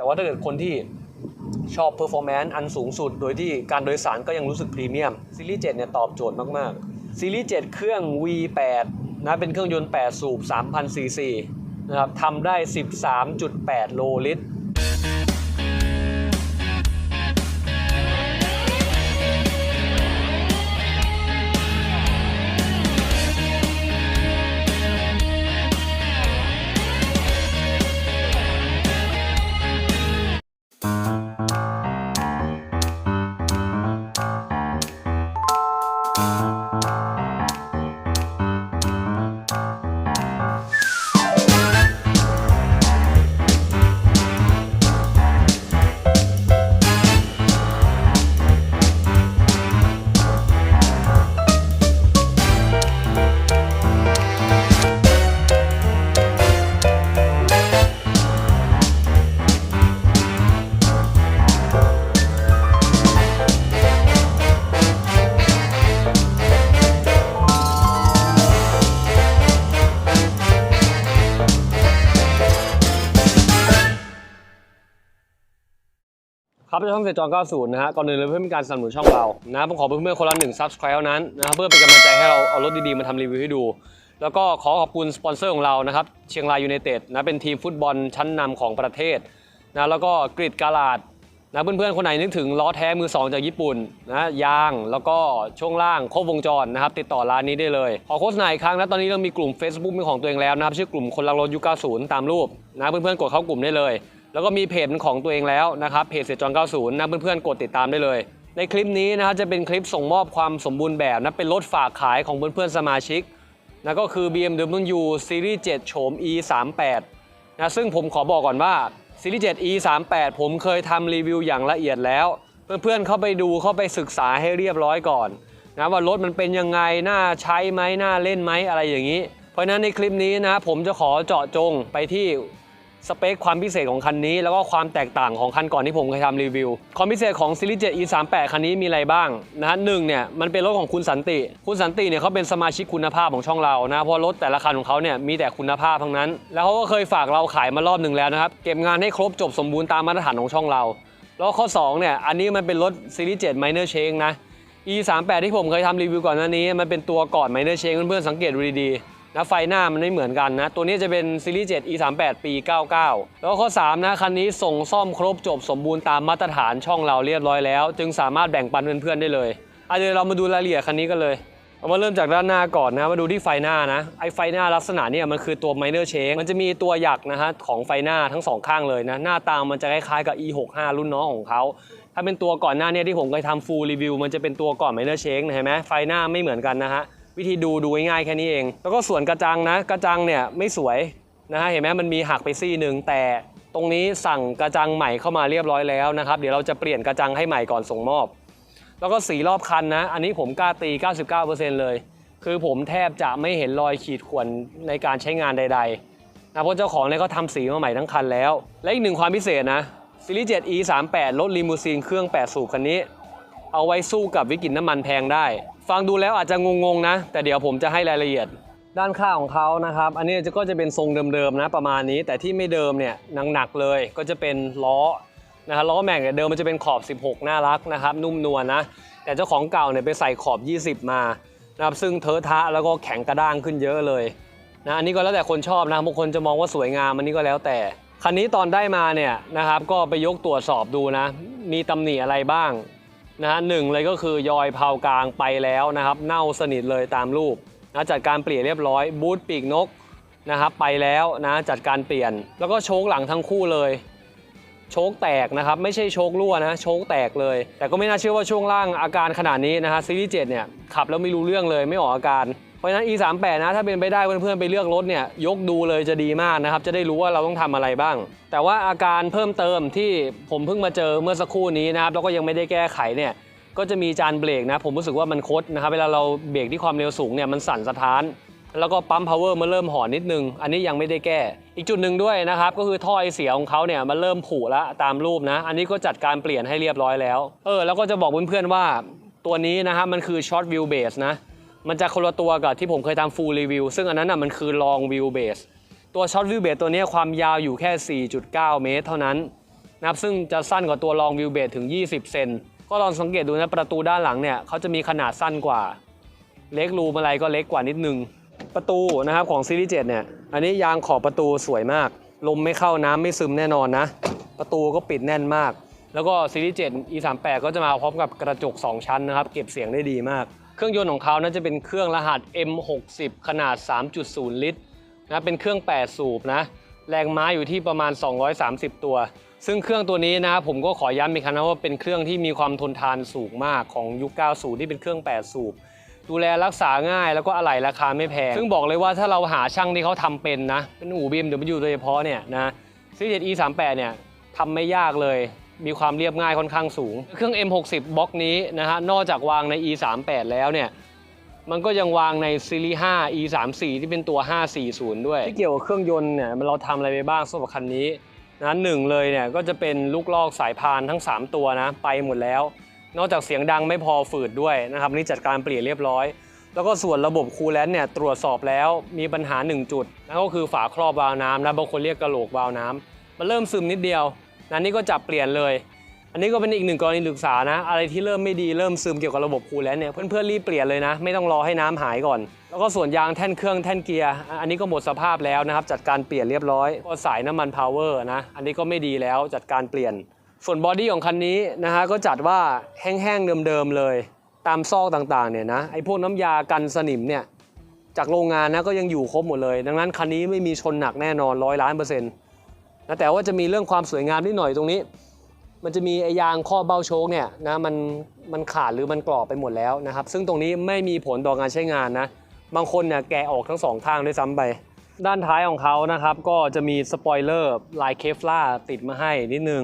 แต่ว่าถ้าเกิดคนที่ชอบเปอร์ฟอร์แมนซ์อันสูงสุด โดยที่การโดยสารก็ยังรู้สึกพรีเมียมซีรีส์7เนี่ยตอบโจทย์มากๆซีรีส์7เครื่อง V8 นะเป็นเครื่องยนต์ 8 สูบ3,000ซีซีนะครับทำได้ 13.8 โลลิตร ช่องเซจอน90 นะฮะ ก่อนอื่นเลยเพื่อเป็นการสนับสนุนช่องเรา นะผมขอเพื่อนๆคนละหนึ่ง subscribe เท่านั้นนะครับเพื่อเป็นกำลังใจให้เราเอารถดีๆ มาทำรีวิวให้ดู แล้วก็ขอขอบคุณสปอนเซอร์ของเรานะครับ เชียงรายยูไนเต็ดนะ เป็นทีมฟุตบอลชั้นนำของประเทศนะ แล้วก็กริดกาลาดนะเพื่อนๆคนไหนนึกถึงล้อแท้มือ2จากญี่ปุ่นนะยางแล้วก็ช่วงล่างครบวงจรนะครับติดต่อร้านนี้ได้เลย ขอโฆษณาอีกครั้งนะตอนนี้เรามีกลุ่ม Facebook เป็นของตัวเองแล้วนะครับชื่อกลุ่มคนรักรถยุค90 ตามรูปนะเพื่อนๆกดเข้ากลุ่มได้เลย แล้วก็มีเพจเป็นของตัวเองแล้วนะครับเพจเสจอน90นะเพื่อนๆกดติดตามได้เลย ในคลิปนี้นะครับจะเป็นคลิปส่งมอบความสมบูรณ์แบบนะเป็นรถฝากขายของเพื่อนๆสมาชิกนะก็คือ BMW Series 7โฉม E 3 8นะซึ่งผมขอบอกก่อนว่า Series 7 E 3 8ผมเคยทำรีวิวอย่างละเอียดแล้ว เพื่อนๆเข้าไปดูเข้าไปศึกษาให้เรียบร้อยก่อนนะว่ารถมันเป็นยังไงน่าใช้ไหมน่าเล่นไหมอะไรอย่างนี้ เพราะฉะนั้นในคลิปนี้นะผมจะขอเจาะจงไปที่ สเปคความพิเศษของคันนี้ แล้วก็ความแตกต่างของคันก่อนที่ผมเคยทำรีวิว ความพิเศษของซีรีส์ 7 e 3 8คันนี้มีอะไรบ้างนะฮะหนึ่งเนี่ยมันเป็นรถของคุณสันติ คุณสันติเนี่ยเขาเป็นสมาชิกคุณภาพของช่องเรานะเพราะรถแต่ละคันของเขาเนี่ยมีแต่คุณภาพทั้งนั้น แล้วเขาก็เคยฝากเราขายมารอบหนึ่งแล้วนะครับเก็บงานให้ครบจบสมบูรณ์ตามมาตรฐานของช่องเรา แล้วข้อ2เนี่ยอันนี้มันเป็นรถซีรีส์ 7 minor change นะ e 3 8ที่ผมเคยทำรีวิวก่อนหน้านี้ มันเป็นตัวก่อน minor change เพื่อนๆสังเกตดูดีๆ นะไฟหน้ามันไม่เหมือนกันนะ ตัวนี้จะเป็นซีรีส์ 7 e 3 8ปี 99 แล้วข้อ 3 นะ คันนี้ส่งซ่อมครบจบสมบูรณ์ตามมาตรฐานช่องเราเรียบร้อยแล้ว จึงสามารถแบ่งปันเพื่อนๆได้เลยอะเดี๋ยวเรามาดูรายละเอียดคันนี้กันเลยเอามาเริ่มจากด้านหน้าก่อนนะ มาดูที่ไฟหน้านะ ไอไฟหน้าลักษณะเนี่ยมันคือตัว minor change มันจะมีตัวหยักนะฮะของไฟหน้าทั้งสองข้างเลยนะ หน้าตามันจะคล้ายๆกับ e65 รุ่นน้องของเขา ถ้าเป็นตัวก่อนหน้าเนี่ยที่ผมเคยทำ full review มันจะเป็นตัวก่อน minor change เห็นไหมไฟหน้าไม่เหมือนกันนะฮะ วิธีดูดูง่ายแค่นี้เอง แล้วก็ส่วนกระจังนะ กระจังเนี่ยไม่สวยนะฮะเห็นไหมมันมีหักไปซี่หนึ่งแต่ตรงนี้สั่งกระจังใหม่เข้ามาเรียบร้อยแล้วนะครับ เดี๋ยวเราจะเปลี่ยนกระจังให้ใหม่ก่อนส่งมอบ แล้วก็สีรอบคันนะ อันนี้ผมกล้าตี 99%เลย คือผมแทบจะไม่เห็นรอยขีดข่วนในการใช้งานใดๆนะเพราะเจ้าของเนี่ยเขาทำสีมาใหม่ทั้งคันแล้ว และอีกหนึ่งความพิเศษนะซีรีส์ 7 e 3 8 รถลีมูซีนเครื่อง 8 สูบคันนี้ เอาไว้สู้กับวิกฤตน้ำมันแพงได้ ฟังดูแล้วอาจจะงงๆนะ แต่เดี๋ยวผมจะให้รายละเอียดด้านข้างของเขานะครับ อันนี้ก็จะเป็นทรงเดิมๆนะประมาณนี้ แต่ที่ไม่เดิมเนี่ยหนักๆเลย ก็จะเป็นล้อนะครับล้อแม็กเนี่ยเดิมมันจะเป็นขอบ 16 น่ารักนะครับ นุ่มนวลนะ แต่เจ้าของเก่าเนี่ยไปใส่ขอบ 20 มานะครับซึ่งเทอะทะแล้วก็แข็งกระด้างขึ้นเยอะเลยนะอันนี้ก็แล้วแต่คนชอบนะบางคนจะมองว่าสวยงามอันนี้ก็แล้วแต่คันนี้ตอนได้มาเนี่ยนะครับก็ไปยกตรวจสอบดูนะ มีตำหนิอะไรบ้าง นะฮะหนึ่งเลยก็คือยอยเผากลางไปแล้วนะครับ เน่าสนิทเลยตามรูปนะจัดการเปลี่ยนเรียบร้อย บูทปีกนกนะครับไปแล้วนะจัดการเปลี่ยน แล้วก็โชคหลังทั้งคู่เลย โชคแตกนะครับ ไม่ใช่โชครั่วนะโชคแตกเลย แต่ก็ไม่น่าเชื่อว่าช่วงล่างอาการขนาดนี้นะฮะซีรีส์เจ็ดเนี่ยขับแล้วไม่รู้เรื่องเลยไม่ออกอาการ เพราะฉะนั้น e 3 8นะถ้าเป็นไปได้เพื่อนๆไปเลือกรถเนี่ยยกดูเลยจะดีมากนะครับจะได้รู้ว่าเราต้องทำอะไรบ้าง แต่ว่าอาการเพิ่มเติมที่ผมเพิ่งมาเจอเมื่อสักครู่นี้นะครับแล้วก็ยังไม่ได้แก้ไขเนี่ยก็จะมีจานเบรกนะผมรู้สึกว่ามันคดนะครับเวลาเราเบรกที่ความเร็วสูงเนี่ยมันสั่นสะท้าน แล้วก็ปั๊มพาวเวอร์มันเริ่มหอนนิดนึง อันนี้ยังไม่ได้แก้ อีกจุดหนึ่งด้วยนะครับก็คือท่อไอเสียของเขาเนี่ยมันเริ่มผุแล้วตามรูปนะ อันนี้ก็จัดการเปลี่ยนให้เรียบร้อยแล้วเออแล้วก็จะบอกเพื่อนๆว่าตัวนี้นะครับมันคือช็อตวิวเบสนะ มันจะคนละตัวกับที่ผมเคยทำฟูลรีวิวซึ่งอันนั้นน่ะมันคือลองวิวเบสตัวช็อตวิวเบสตัวนี้ความยาวอยู่แค่ 4.9 เมตร เท่านั้นนะครับซึ่งจะสั้นกว่าตัวรองวิวเบสถึง 20 เซนก็ลองสังเกตดูนะประตูด้านหลังเนี่ยเขาจะมีขนาดสั้นกว่า เล็กรูมอะไรก็เล็กกว่านิดนึง ประตูนะครับของซีรีส์7เนี่ยอันนี้ยางขอบประตูสวยมาก ลมไม่เข้าน้ำไม่ซึมแน่นอนนะ ประตูก็ปิดแน่นมาก แล้วก็ซีรีส์7 E38 ก็จะมาพร้อมกับกระจก 2 ชั้นนะครับ เก็บเสียงได้ดีมาก เครื่องยนต์ของเขาน่าจะเป็นเครื่องรหัส M60 ขนาด 3.0 ลิตรนะเป็นเครื่อง 8 สูบนะแรงม้าอยู่ที่ประมาณ 230 ตัว ซึ่งเครื่องตัวนี้นะผมก็ขอย้ำอีกครั้งนะว่าเป็นเครื่องที่มีความทนทานสูงมากของยุค 90 ที่เป็นเครื่อง 8 สูบ ดูแลรักษาง่ายแล้วก็อะไหล่ราคาไม่แพง ซึ่งบอกเลยว่าถ้าเราหาช่างที่เขาทำเป็นนะ เป็นอู่บีมเดี๋ยวมาอยู่โดยเฉพาะเนี่ยนะซีรีส์ E38 เนี่ยทำไม่ยากเลย มีความเรียบง่ายค่อนข้างสูง เครื่อง M60 บล็อกนี้นะฮะนอกจากวางใน E38 แล้วเนี่ยมันก็ยังวางในซีรีส์5 E34 ที่เป็นตัว 540 ด้วย ที่เกี่ยวกับเครื่องยนต์เนี่ยมันเราทำอะไรไปบ้างสำหรับคันนี้นะหนึ่งเลยเนี่ยก็จะเป็นลูกลอกสายพานทั้ง 3 ตัวนะไปหมดแล้ว นอกจากเสียงดังไม่พอฝืดด้วยนะครับอันนี่จัดการเปลี่ยนเรียบร้อย แล้วก็ส่วนระบบคูลแลนต์เนี่ยตรวจสอบแล้วมีปัญหา 1 จุดนั่นก็คือฝาครอบวาล์วน้ำนะบางคนเรียกกระโหลกวาล์วน้ำมันเริ่มซึมนิดเดียว นะนี่ก็จับเปลี่ยนเลย อันนี้ก็เป็นอีกหนึ่งกรณีศึกษานะ อะไรที่เริ่มไม่ดีเริ่มซึมเกี่ยวกับระบบคูลแลนต์เนี่ยเพื่อนๆรีบเปลี่ยนเลยนะ ไม่ต้องรอให้น้ำหายก่อน แล้วก็ส่วนยางแท่นเครื่องแท่นเกียร์อันนี้ก็หมดสภาพแล้วนะครับจัดการเปลี่ยนเรียบร้อยก็สายน้ำมันพาวเวอร์นะอันนี้ก็ไม่ดีแล้วจัดการเปลี่ยน ส่วนบอดี้ของคันนี้นะฮะก็จัดว่าแห้งๆเดิมๆเลย ตามซอกต่างๆเนี่ยนะไอ้พวกน้ำยากันสนิมเนี่ยจากโรงงานนะก็ยังอยู่ครบหมดเลย ดังนั้นคันนี้ไม่มีชนหนักแน่นอนร้อยล้านเปอร์เซ็นต์ นะแต่ว่าจะมีเรื่องความสวยงามนิดหน่อยตรงนี้ มันจะมีไอยางข้อเบ้าโชคเนี่ยนะมันมันขาดหรือมันกรอบไปหมดแล้วนะครับ ซึ่งตรงนี้ไม่มีผลต่อการใช้งานนะ บางคนเนี่ยแกะออกทั้งสองทางด้วยซ้ำไป ด้านท้ายของเขานะครับก็จะมีสปอยเลอร์ลายเคฟล่าติดมาให้นิดนึง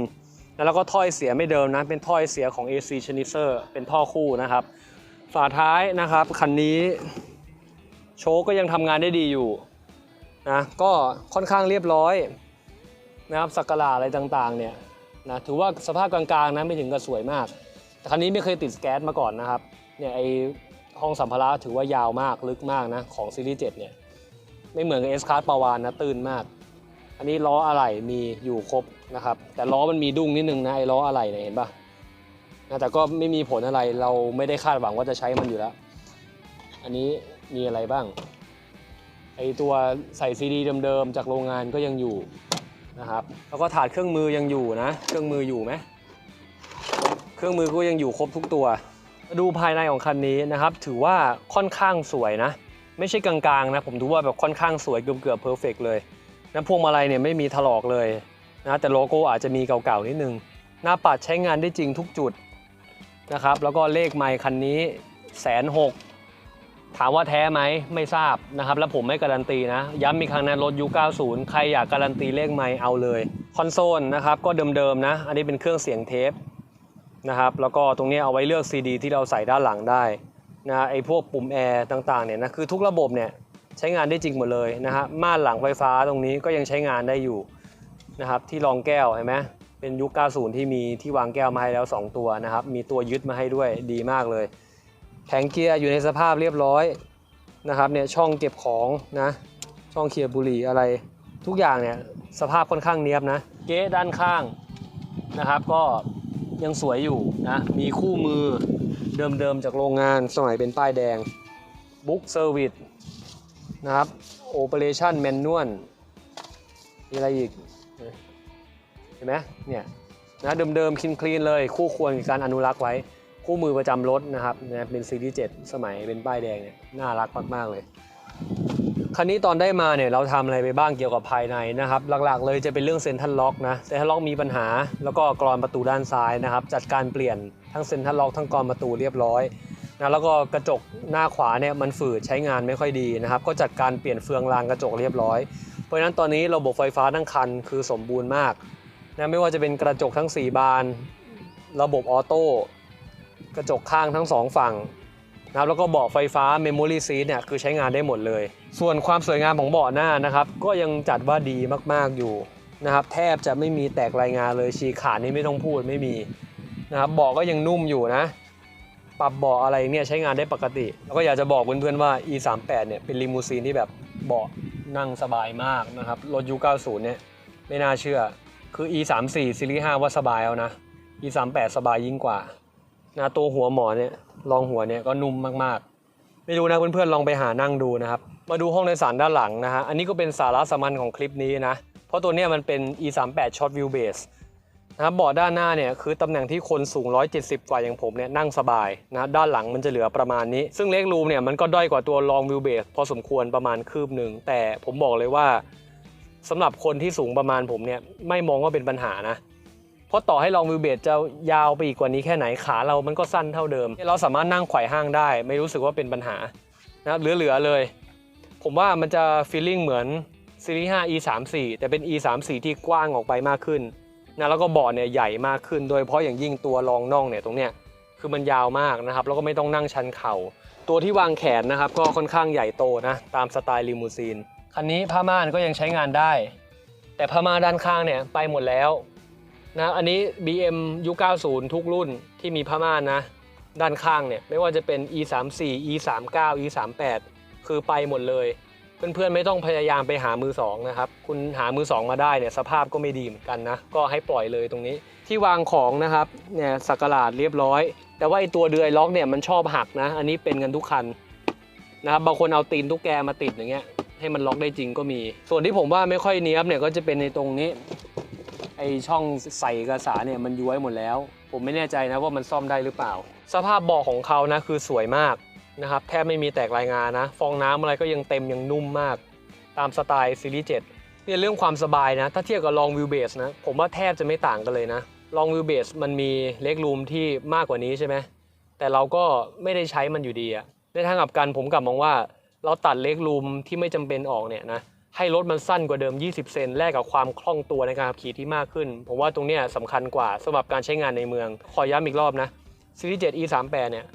แล้วก็ถ้อยเสียไม่เดิมนะ เป็นถ้อยเสียของ AC c h a n i s e r เป็นท่อคู่นะครับ ฝาท้ายนะครับคันนี้โชคก็ยังทำงานได้ดีอยู่นะก็ค่อนข้างเรียบร้อย นะครับสักการะอะไรต่างๆเนี่ยนะถือว่าสภาพกลางๆนะไม่ถึงกับสวยมาก แต่คันนี้ไม่เคยติดแก๊สมาก่อนนะครับเนี่ยไอห้องสัมภาระถือว่ายาวมากลึกมากนะของซีรีส์7เนี่ยไม่เหมือนกับ S Class ปาวานนะตื่นมาก อันนี้ล้ออะไหล่มีอยู่ครบนะครับแต่ล้อมันมีดุ้งนิดนึงนะไอ้ล้ออะไหล่เนี่ยเห็นปะนะแต่ก็ไม่มีผลอะไรเราไม่ได้คาดหวังว่าจะใช้มันอยู่แล้ว อันนี้มีอะไรบ้างไอตัวใส่ซีดีเดิมๆจากโรงงานก็ยังอยู่ นะครับ แล้วก็ถาดเครื่องมือยังอยู่นะ เครื่องมืออยู่ไหม เครื่องมือก็ยังอยู่ครบทุกตัวมาดูภายในของคันนี้นะครับ ถือว่าค่อนข้างสวยนะ ไม่ใช่กลางๆนะ ผมถือว่าแบบค่อนข้างสวยเกือบเกือบเพอร์เฟกเลยนะพวงมาลัยเนี่ยไม่มีถลอกเลยนะแต่โลโก้อาจจะมีเก่าๆนิดนึง หน้าปัดใช้งานได้จริงทุกจุดนะครับ แล้วก็เลขไมค์คันนี้แสนหก ถามว่าแท้ไหมไม่ทราบนะครับ แล้วผมไม่การันตีนะ ย้ำอีกครั้งนะรถยุค90 ใครอยากการันตีเลขไม่เอาเลยคอนโซลนะครับก็เดิมๆนะ อันนี้เป็นเครื่องเสียงเทปนะครับแล้วก็ตรงนี้เอาไว้เลือก CD ที่เราใส่ด้านหลังได้นะไอ้พวกปุ่มแอร์ต่างๆเนี่ยนะคือทุกระบบเนี่ยใช้งานได้จริงหมดเลยนะฮะม่านหลังไฟฟ้าตรงนี้ก็ยังใช้งานได้อยู่นะครับที่รองแก้วเห็นไหมเป็นยุค 90 ที่มีที่วางแก้วมาให้แล้ว 2 ตัวนะครับมีตัวยึดมาให้ด้วยดีมากเลย แผงเกียร์อยู่ในสภาพเรียบร้อยนะครับเนี่ยช่องเก็บของนะช่องเคลียร์บุหรี่อะไร ทุกอย่างเนี่ยสภาพค่อนข้างเนียบนะเก๊ด้านข้างนะครับ ก็ยังสวยอยู่นะมีคู่มือเดิมๆจากโรงงานสมัยเป็นป้ายแดงบุ๊กเซอร์วิสนะครับโอเปอเรชั่นแมนนวลมีอะไรอีกเห็นไหมเนี่ยนะเดิมๆคลีนๆเลยคู่ควรกับการอนุรักษ์ไว้ คู่มือประจำรถนะครับนะเป็นซีรีส์7สมัยเป็นป้ายแดงเนี่ยน่ารักมากๆเลยคันนี้ตอนได้มาเนี่ยเราทำอะไรไปบ้างเกี่ยวกับภายในนะครับ หลักๆ เลยจะเป็นเรื่องเซ็นทรัลล็อกนะเซ็นทรัลล็อกมีปัญหา แล้วก็กรอนประตูด้านซ้ายนะครับ จัดการเปลี่ยนทั้งเซ็นทรัลล็อกทั้งกรอนประตูเรียบร้อยนะแล้วก็กระจกหน้าขวาเนี่ยมันฝืดใช้งานไม่ค่อยดีนะครับ ก็จัดการเปลี่ยนเฟืองรางกระจกเรียบร้อย เพราะฉะนั้นตอนนี้ระบบไฟฟ้าทั้งคันคือสมบูรณ์มากนะไม่ว่าจะเป็นกระจกทั้ง 4 บาน ระบบออโต้ กระจกข้างทั้งสองฝั่งนะครับแล้วก็เบาะไฟฟ้า Memory Seat เนี่ยคือใช้งานได้หมดเลย ส่วนความสวยงามของเบาะหน้านะครับก็ยังจัดว่าดีมากๆอยู่นะครับแทบจะไม่มีแตกรายงานเลยฉีกขาดนี่ไม่ต้องพูดไม่มีนะครับเบาะก็ยังนุ่มอยู่นะ ปรับเบาะอะไรเนี่ยใช้งานได้ปกติ แล้วก็อยากจะบอกเพื่อนๆว่า E38 เนี่ยเป็นลิมูซีนที่แบบเบาะนั่งสบายมากนะครับรถยุค90เนี่ยไม่น่าเชื่อคือ e 3 4ซีรีส์5ว่าสบายแล้วนะ e 3 8สบายยิ่งกว่า นะตัวหัวหมอนเนี่ยรองหัวเนี่ยก็นุ่มมากๆ ไม่รู้นะเพื่อนๆลองไปหานั่งดูนะครับ มาดูห้องโดยสารด้านหลังนะฮะอันนี้ก็เป็นสาระสำคัญของคลิปนี้นะ เพราะตัวเนี้ยมันเป็น e 3 8 short wheel base นะครับเบาะด้านหน้าเนี่ยคือตำแหน่งที่คนสูง 170 กว่าอย่างผมเนี่ยนั่งสบายนะด้านหลังมันจะเหลือประมาณนี้ ซึ่งเล็กรูมเนี่ยมันก็ด้อยกว่าตัว long wheel base พอสมควรประมาณคืบหนึ่ง แต่ผมบอกเลยว่าสำหรับคนที่สูงประมาณผมเนี่ยไม่มองว่าเป็นปัญหานะ เพราะต่อให้ long wheel base จะยาวไปอีกกว่านี้แค่ไหนขาเรามันก็สั้นเท่าเดิม เราสามารถนั่งไขว่ห้างได้ ไม่รู้สึกว่าเป็นปัญหานะเหลือๆเลย ผมว่ามันจะ feeling เหมือนซีรีส์5 e 3 4แต่เป็น e 3 4ที่กว้างออกไปมากขึ้นนะแล้วก็เบาะเนี่ยใหญ่มากขึ้น โดยเฉพาะอย่างยิ่งตัวรองน่องเนี่ยตรงเนี้ยคือมันยาวมากนะครับ แล้วก็ไม่ต้องนั่งชันเข่า ตัวที่วางแขนนะครับ ก็ค่อนข้างใหญ่โตนะตามสไตล์ลิมูซีนคันนี้ผ้าม่านก็ยังใช้งานได้ แต่ผ้าม่านด้านข้างเนี่ยไปหมดแล้ว นะอันนี้ BM ยุค90 ทุกรุ่นที่มีผ้าม่านนะ ด้านข้างเนี่ย ไม่ว่าจะเป็น e 3 4 e 3 9 e 3 8คือไปหมดเลย เพื่อนๆ ไม่ต้องพยายามไปหามือสองนะครับ คุณหามือสองมาได้เนี่ย สภาพก็ไม่ดีเหมือนกันนะ ก็ให้ปล่อยเลยตรงนี้ ที่วางของนะครับ เนี่ยสักหลาดเรียบร้อย แต่ว่าไอตัวเดือยล็อกเนี่ยมันชอบหักนะ อันนี้เป็นกันทุกคันนะครับ บางคนเอาตีนตุ๊กแกมาติดอย่างเงี้ยให้มันล็อกได้จริงก็มี ส่วนที่ผมว่าไม่ค่อยเนี้ยบเนี่ยก็จะเป็นในตรงนี้ ไอช่องใส่เอกสารเนี่ยมันย้วยหมดแล้ว ผมไม่แน่ใจนะว่ามันซ่อมได้หรือเปล่า สภาพเบาะของเขานะคือสวยมากนะครับแทบไม่มีแตกรายงานนะ ฟองน้ำอะไรก็ยังเต็มยังนุ่มมาก ตามสไตล์ซีรีส์7เนี่ยเรื่องความสบายนะ ถ้าเทียบกับ long wheel base นะผมว่าแทบจะไม่ต่างกันเลยนะ long wheel base มันมีเล็กรูมที่มากกว่านี้ใช่ไหมแต่เราก็ไม่ได้ใช้มันอยู่ดีอะในทางกลับกันผมกลับมองว่า เราตัดเล็กรูมที่ไม่จำเป็นออกเนี่ยนะ ให้รถมันสั้นกว่าเดิม 20 เซนแลกกับความคล่องตัวในการขับขี่ที่มากขึ้น ผมว่าตรงนี้สำคัญกว่าสำหรับการใช้งานในเมือง ขอย้ำอีกรอบนะซีรีส์ 7 e 3 8เนี่ย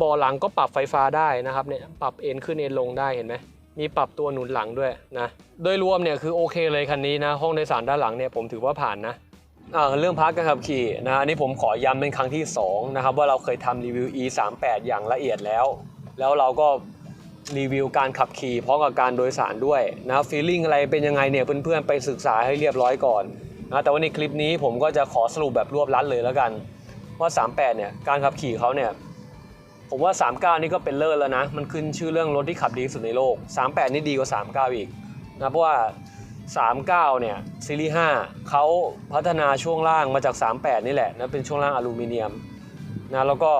บาะหลังก็ปรับไฟฟ้าได้นะครับเนี่ยปรับเอ็นขึ้นเอ็นลงได้เห็นไหมมีปรับตัวหนุนหลังด้วยนะโดยรวมเนี่ยคือโอเคเลยคันนี้นะห้องโดยสารด้านหลังเนี่ยผมถือว่าผ่านนะเรื่องพาร์ทการขับขี่นะอันนี้ผมขอย้ำเป็นครั้งที่2นะครับว่าเราเคยทำรีวิว e 3 8อย่างละเอียดแล้ว แล้วเราก็ รีวิวการขับขี่พร้อมกับการโดยสารด้วยนะฟีลลิ่งอะไรเป็นยังไงเนี่ยเพื่อนๆไปศึกษาให้เรียบร้อยก่อนนะแต่ว่าในคลิปนี้ผมก็จะขอสรุปแบบรวบลัดเลยแล้วกันว่า 38 เนี่ยการขับขี่เขาเนี่ยผมว่า 39 นี่ก็เป็นเลิศแล้วนะ มันขึ้นชื่อเรื่องรถที่ขับดีสุดในโลก 38 นี่ดีกว่า 39 อีกนะเพราะว่า 39 เนี่ยซีรีส์ 5เขาพัฒนาช่วงล่างมาจาก 38 นี่แหละนะเป็นช่วงล่างอลูมิเนียมนะแล้วก็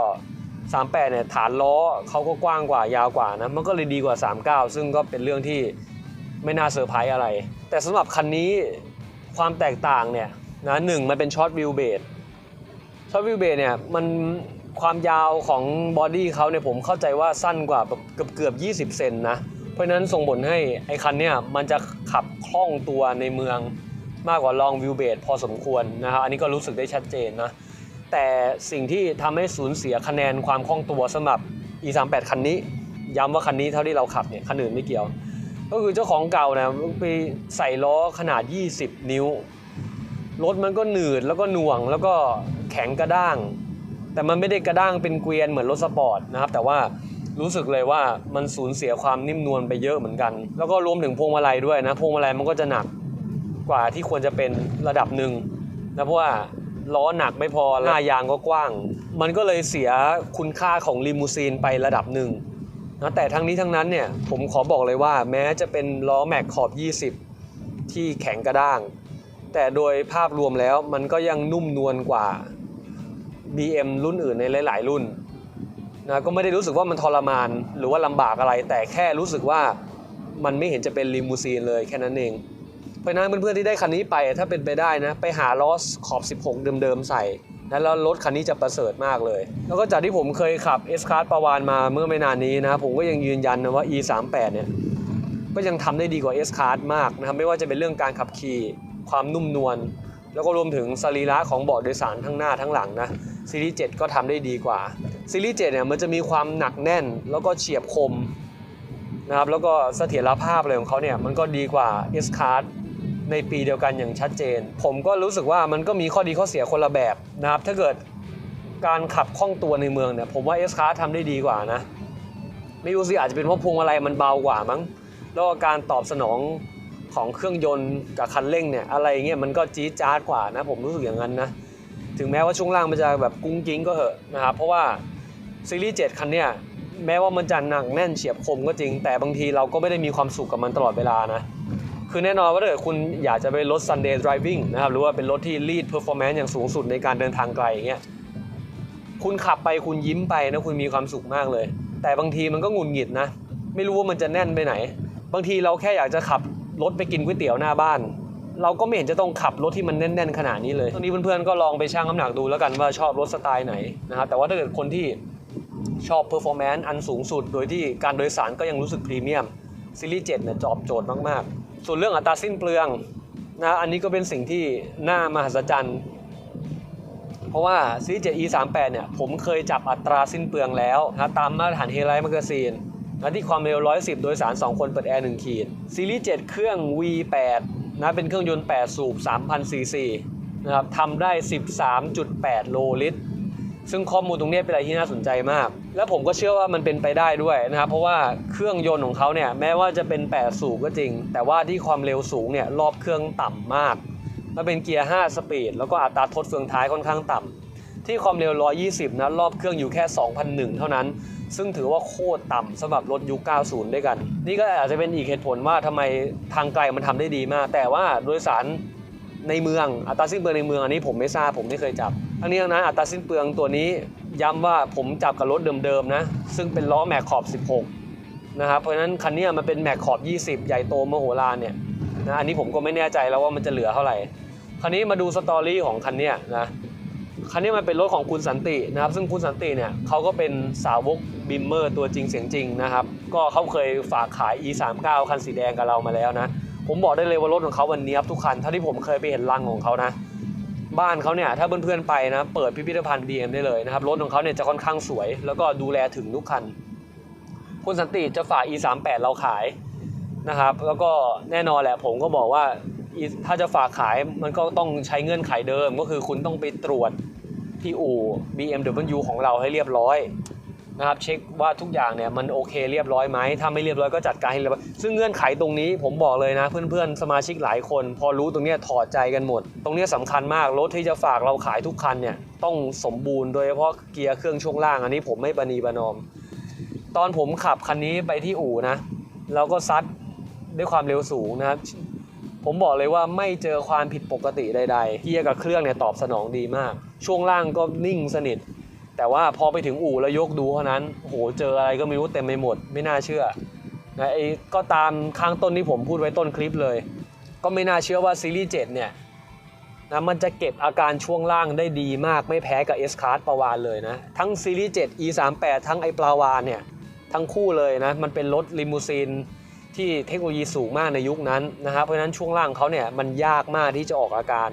38เนี่ยฐานล้อเขาก็กว้างกว่ายาวกว่านะมันก็เลยดีกว่า 39 ซึ่งก็เป็นเรื่องที่ไม่น่าเซอร์ไพรส์อะไร แต่สำหรับคันนี้ความแตกต่างเนี่ยนะหนึ่งมันเป็นช็อตวิวเบสช็อตวิวเบสเนี่ยมันความยาวของบอดี้เขาเนี่ยผมเข้าใจว่าสั้นกว่าแบบเกือบเกือบ 20 เซนนะ เพราะนั้นส่งผลให้ไอ้คันเนี่ยมันจะขับคล่องตัวในเมืองมากกว่าลองวิวเบสพอสมควรนะครับอันนี้ก็รู้สึกได้ชัดเจนนะ แต่สิ่งที่ทำให้สูญเสียคะแนนความคล่องตัวสำหรับ e38 คันนี้ ย้ำว่าคันนี้เท่าที่เราขับเนี่ยคันอื่นไม่เกี่ยว ก็คือเจ้าของเก่านะไปใส่ล้อขนาด 20 นิ้วรถมันก็หนืดแล้วก็หน่วงแล้วก็แข็งกระด้าง แต่มันไม่ได้กระด้างเป็นเกวียนเหมือนรถสปอร์ตนะครับ แต่ว่ารู้สึกเลยว่ามันสูญเสียความนิ่มนวลไปเยอะเหมือนกัน แล้วก็รวมถึงพวงมาลัยด้วยนะพวงมาลัยมันก็จะหนักกว่าที่ควรจะเป็นระดับหนึ่งนะเพราะว่า ล้อหนักไม่พอหน้ายางก็กว้าง มันก็เลยเสียคุณค่าของลิมูซีนไประดับหนึ่งนะแต่ทั้งนี้ทั้งนั้นเนี่ยผมขอบอกเลยว่าแม้จะเป็นล้อแม็กขอบ 20 ที่แข็งกระด้าง แต่โดยภาพรวมแล้วมันก็ยังนุ่มนวลกว่า BM รุ่นอื่นในหลาย ๆ รุ่นนะก็ไม่ได้รู้สึกว่ามันทรมานหรือว่าลำบากอะไร แต่แค่รู้สึกว่ามันไม่เห็นจะเป็นลิมูซีนเลยแค่นั้นเอง เพราะนั้นเพื่อนๆที่ได้คันนี้ไปถ้าเป็นไปได้นะ ไปหาล้อขอบ 16 เดิมๆใส่นะแล้วรถคันนี้จะประเสริฐมากเลย แล้วก็จากที่ผมเคยขับ S Class ประวานมาเมื่อไม่นานนี้นะผมก็ยังยืนยันนะว่า E 3 8เนี่ยก็ยังทำได้ดีกว่า S Class มากนะครับไม่ว่าจะเป็นเรื่องการขับขี่ความนุ่มนวลแล้วก็รวมถึงสรีระของเบาะโดยสารทั้งหน้าทั้งหลังนะซีรีส์7ก็ทำได้ดีกว่าซีรีส์7เนี่ยมันจะมีความหนักแน่นแล้วก็เฉียบคมนะครับแล้วก็เสถียรภาพอะไรของเขาเนี่ยมันก็ดีกว่า S Class ในปีเดียวกันอย่างชัดเจน ผมก็รู้สึกว่ามันก็มีข้อดีข้อเสียคนละแบบนะครับ ถ้าเกิดการขับคล่องตัวในเมืองเนี่ยผมว่า S Class ทำได้ดีกว่านะ ไม่รู้สิอาจจะเป็นเพราะพวงมาลัยมันเบากว่ามั้ง แล้วก็การตอบสนองของเครื่องยนต์กับคันเร่งเนี่ยอะไรเงี้ยมันก็จี๊ดจ๊าดกว่านะ ผมรู้สึกอย่างนั้นนะ ถึงแม้ว่าช่วงล่างมันจะแบบกุ้งกิ้งก็เหอะนะครับ เพราะว่าซีรีส์7คันเนี่ยแม้ว่ามันจะหนักแน่นเฉียบคมก็จริง แต่บางทีเราก็ไม่ได้มีความสุขกับมันตลอดเวลานะ คือแน่นอนว่าถ้าเกิดคุณอยากจะไปรถ Sunday Driving นะครับหรือว่าเป็นรถที่ lead performance อย่างสูงสุดในการเดินทางไกลอย่างเงี้ยคุณขับไปคุณยิ้มไปนะคุณมีความสุขมากเลย แต่บางทีมันก็หงุดหงิดนะ ไม่รู้ว่ามันจะแน่นไปไหน บางทีเราแค่อยากจะขับรถไปกินก๋วยเตี๋ยวหน้าบ้าน เราก็ไม่เห็นจะต้องขับรถที่มันแน่น ๆ ขนาดนี้เลยตรงนี้เพื่อนๆก็ลองไปชั่งน้ำหนักดูแล้วกันว่าชอบรถสไตล์ไหนนะครับแต่ว่าถ้าเกิดคนที่ชอบ performance อันสูงสุด โดยที่การโดยสารก็ยังรู้สึกพรีเมียมซีรีส์7เนี่ยจอบโจทย์มากๆ ส่วนเรื่องอัตราสิ้นเปลืองนะอันนี้ก็เป็นสิ่งที่น่ามหัศจรรย์ เพราะว่าซีรีส์7 e 3 8เนี่ยผมเคยจับอัตราสิ้นเปลืองแล้วนะตามมาตรฐานเฮไลท์แมกซีนนะที่ความเร็ว 110 โดยสาร 2 คนเปิดแอร์ 1 ขีด ซีรีส์ 7 เครื่อง V8 นะเป็นเครื่องยนต์ 8 สูบ3,000ซีซีนะครับทำได้ 13.8 โลลิตร ซึ่งข้อมูลตรงนี้เป็นอะไรที่น่าสนใจมาก และผมก็เชื่อว่ามันเป็นไปได้ด้วยนะครับ เพราะว่าเครื่องยนต์ของเขาเนี่ยแม้ว่าจะเป็น 8 สูบก็จริง แต่ว่าที่ความเร็วสูงเนี่ยรอบเครื่องต่ำมาก มันเป็นเกียร์ 5 สปีด แล้วก็อัตราทดเฟืองท้ายค่อนข้างต่ำที่ความเร็ว 120 นะ รอบเครื่องอยู่แค่ 2,001 เท่านั้น ซึ่งถือว่าโคตรต่ำสำหรับรถยุค 90 ด้วยกัน นี่ก็อาจจะเป็นอีกเหตุผลว่าทำไมทางไกลมันทำได้ดีมาก แต่ว่าโดยสาร ในเมืองอัตราสิ้นเปลืองในเมืองอันนี้ผมไม่ทราบผมไม่เคยจับทั้งนี้ทั้งนั้นอัตราสิ้นเปลืองตัวนี้ย้ำว่าผมจับกับรถเดิมๆนะซึ่งเป็นล้อแม็กขอบ 16 นะครับเพราะฉะนั้นคันนี้มันเป็นแม็กขอบ 20 ใหญ่โตมโหฬารเนี่ยนะอันนี้ผมก็ไม่แน่ใจแล้วว่ามันจะเหลือเท่าไหร่คราวนี้มาดูสตอรี่ของคันนี้นะคันนี้มันเป็นรถของคุณสันตินะครับ ซึ่งคุณสันติเนี่ยเขาก็เป็นสาวกบิมเมอร์ตัวจริงเสียงจริงนะครับ ก็เขาเคยฝากขาย e39 คันสีแดงกับเรามาแล้วนะ ผมบอกได้เลยว่ารถของเขาวันนี้ครับทุกคันเท่าที่ผมเคยไปเห็นรังของเขานะ บ้านเขาเนี่ยถ้าเพื่อนๆไปนะ เปิดพิพิธภัณฑ์ BM ได้เลยนะครับรถของเขาเนี่ยจะค่อนข้างสวย แล้วก็ดูแลถึงทุกคัน คุณสันติจะฝาก e38 เราขายนะครับ แล้วก็แน่นอนแหละผมก็บอกว่าถ้าจะฝากขายมันก็ต้องใช้เงื่อนไขเดิมก็คือคุณต้องไปตรวจที่อู่ BMW ของเราให้เรียบร้อย นะครับเช็คว่าทุกอย่างเนี่ยมันโอเคเรียบร้อยไหมถ้าไม่เรียบร้อยก็จัดการให้เรียบร้อยซึ่งเงื่อนไขตรงนี้ผมบอกเลยนะ เพื่อนๆสมาชิกหลายคน พอรู้ตรงนี้ถอดใจกันหมด ตรงนี้ยสำคัญมากรถที่จะฝากเราขายทุกคันเนี่ยต้องสมบูรณ์โดยเฉพาะเกียร์เครื่องช่วงล่างอันนี้ผมไม่ประนีประนอม ตอนผมขับคันนี้ไปที่อู่นะเราก็ซัดด้วยความเร็วสูงนะครับผมบอกเลยว่าไม่เจอความผิดปกติใดๆเกียร์กับเครื่องเนี่ยตอบสนองดีมาก ช่วงล่างก็นิ่งสนิท แต่ว่าพอไปถึงอู่แล้วยกดูเท่านั้นโหเจออะไรก็ไม่รู้เต็มไปหมด ไม่น่าเชื่อนะไอ้ก็ตามข้างต้นที่ผมพูดไว้ต้นคลิปเลย ก็ไม่น่าเชื่อว่าซีรีส์7เนี่ยนะมันจะเก็บอาการช่วงล่างได้ดีมากไม่แพ้กับ S Card ประวานเลยนะ ทั้งซีรีส์7 E 3 8ทั้งไอปลาวานเนี่ย ทั้งคู่เลยนะ มันเป็นรถลิมูซีนที่เทคโนโลยีสูงมากในยุคนั้นนะครับเพราะฉะนั้นช่วงล่างเขาเนี่ยมันยากมากที่จะออกอาการ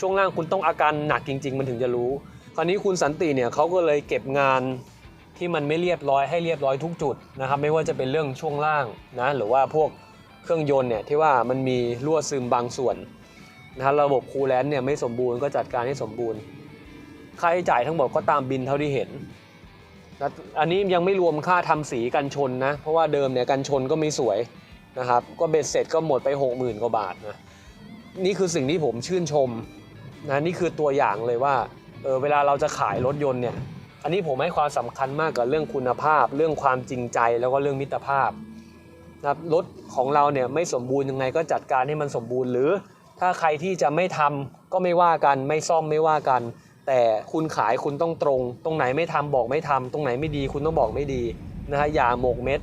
ช่วงล่างคุณต้องอาการหนักจริง ๆ มันถึงจะรู้ คราวนี้คุณสันติเนี่ยเขาก็เลยเก็บงานที่มันไม่เรียบร้อยให้เรียบร้อยทุกจุดนะครับไม่ว่าจะเป็นเรื่องช่วงล่างนะหรือว่าพวกเครื่องยนต์เนี่ยที่ว่ามันมีรั่วซึมบางส่วนนะรระบบคูลแลนต์เนี่ยไม่สมบูรณ์ก็จัดการให้สมบูรณ์ค่าใช้จ่ายทั้งหมดก็ตามบินเท่าที่เห็นนะอันนี้ยังไม่รวมค่าทำสีกันชนนะเพราะว่าเดิมเนี่ยกันชนก็ไม่สวยนะครับก็เบ็ดเสร็จก็หมดไป 60,000กว่าบาทนะนี่คือสิ่งที่ผมชื่นชมนะนี่คือตัวอย่างเลยว่า เออเวลาเราจะขายรถยนต์เนี่ย อันนี้ผมให้ความสำคัญมากกับเรื่องคุณภาพ เรื่องความจริงใจแล้วก็เรื่องมิตรภาพนะครับรถของเราเนี่ยไม่สมบูรณ์ยังไงก็จัดการให้มันสมบูรณ์ หรือถ้าใครที่จะไม่ทำก็ไม่ว่ากัน ไม่ซ่อมไม่ว่ากัน แต่คุณขายคุณต้องตรง ตรงไหนไม่ทำบอกไม่ทำตรงไหนไม่ดีคุณต้องบอกไม่ดีนะฮะอย่าหมกเม็ด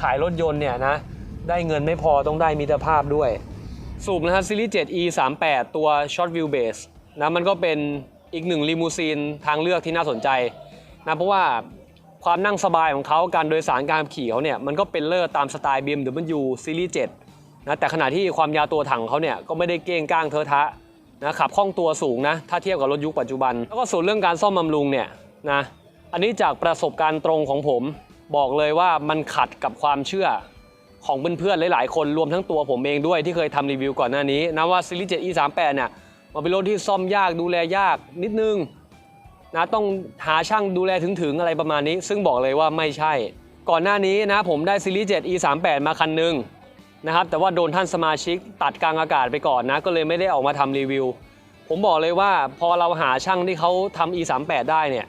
ขายรถยนต์เนี่ยนะได้เงินไม่พอต้องได้มิตรภาพด้วย สูบนะฮะซีรีส์ 7 e 3 8 ตัว short wheel base นะมันก็เป็น อีกหนึ่งลิมูซีนทางเลือกที่น่าสนใจนะเพราะว่าความนั่งสบายของเขาการโดยสารการขี่เขาเนี่ยมันก็เป็นเลิศตามสไตล์ BMW ซีรีส์7นะแต่ขณะที่ความยาวตัวถังเขาเนี่ยก็ไม่ได้เก้งก้างเทอะทะนะขับคล่องตัวสูงนะถ้าเทียบกับรถยุคปัจจุบัน แล้วก็ส่วนเรื่องการซ่อมบำรุงเนี่ยนะอันนี้จากประสบการณ์ตรงของผม บอกเลยว่ามันขัดกับความเชื่อของเพื่อนๆหลายๆ คนรวมทั้งตัวผมเองด้วยที่เคยทำรีวิวก่อนหน้านี้นะว่าซีรีส์7 e 3 8เนี่ย มันเป็นรถที่ซ่อมยากดูแลยากนิดนึงนะต้องหาช่างดูแลถึงๆอะไรประมาณนี้ ซึ่งบอกเลยว่าไม่ใช่ ก่อนหน้านี้นะผมได้ซีรีส์ 7 e 3 8มาคันหนึ่งนะครับแต่ว่าโดนท่านสมาชิกตัดกลางอากาศไปก่อนนะก็เลยไม่ได้ออกมาทำรีวิว ผมบอกเลยว่าพอเราหาช่างที่เขาทำ e38 ได้เนี่ย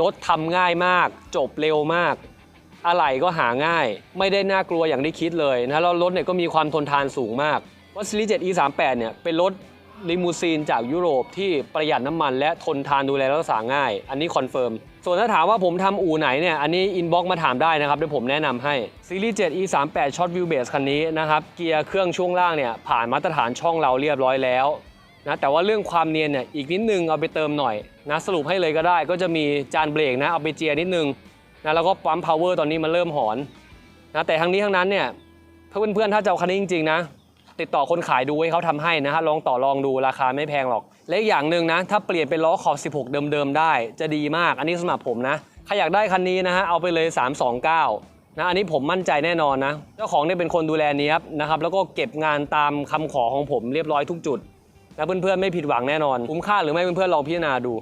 รถทำง่ายมาก จบเร็วมาก อะไหล่ก็หาง่าย ไม่ได้น่ากลัวอย่างที่คิดเลยนะแล้วรถเนี่ยก็มีความทนทานสูงมากว่าะซีรีส์ 7 e38 เนี่ยเป็นรถ ลิมูซีนจากยุโรปที่ประหยัดน้ำมันและทนทานดูแลรักษาง่าย อันนี้คอนเฟิร์ม ส่วนถ้าถามว่าผมทำอู่ไหนเนี่ย อันนี้อินบ็อกมาถามได้นะครับเดี๋ยวผมแนะนำให้ซีรีส์ 7 e38 Short Wheel Base คันนี้นะครับ เกียร์เครื่องช่วงล่างเนี่ยผ่านมาตรฐานช่องเราเรียบร้อยแล้วนะแต่ว่าเรื่องความเนียนเนี่ยอีกนิดนึงเอาไปเติมหน่อยนะสรุปให้เลยก็ได้ก็จะมีจานเบรกนะเอาไปเจียรนิดนึงนะแล้วก็ปั๊มพาวเวอร์ตอนนี้มันเริ่มหอนนะแต่ทั้งนี้ทั้งนั้นเนี่ยเพื่อนๆถ้าจะเอาคันนี้จริงๆนะ ติดต่อคนขายดูให้เขาทำให้นะฮะลองต่อรองดูราคาไม่แพงหรอก และอย่างหนึ่งนะ ถ้าเปลี่ยนเป็นล้อขอบ 16 เดิมๆได้ จะดีมาก อันนี้สำหรับผมนะใครอยากได้คันนี้นะฮะเอาไปเลย 329นะอันนี้ผมมั่นใจแน่นอนนะ เจ้าของเนี่ยเป็นคนดูแลเนี้ยบนะครับแล้วก็เก็บงานตามคำขอของผมเรียบร้อยทุกจุดและเพื่อนๆไม่ผิดหวังแน่นอน คุ้มค่าหรือไม่เพื่อนๆลองพิจารณาดู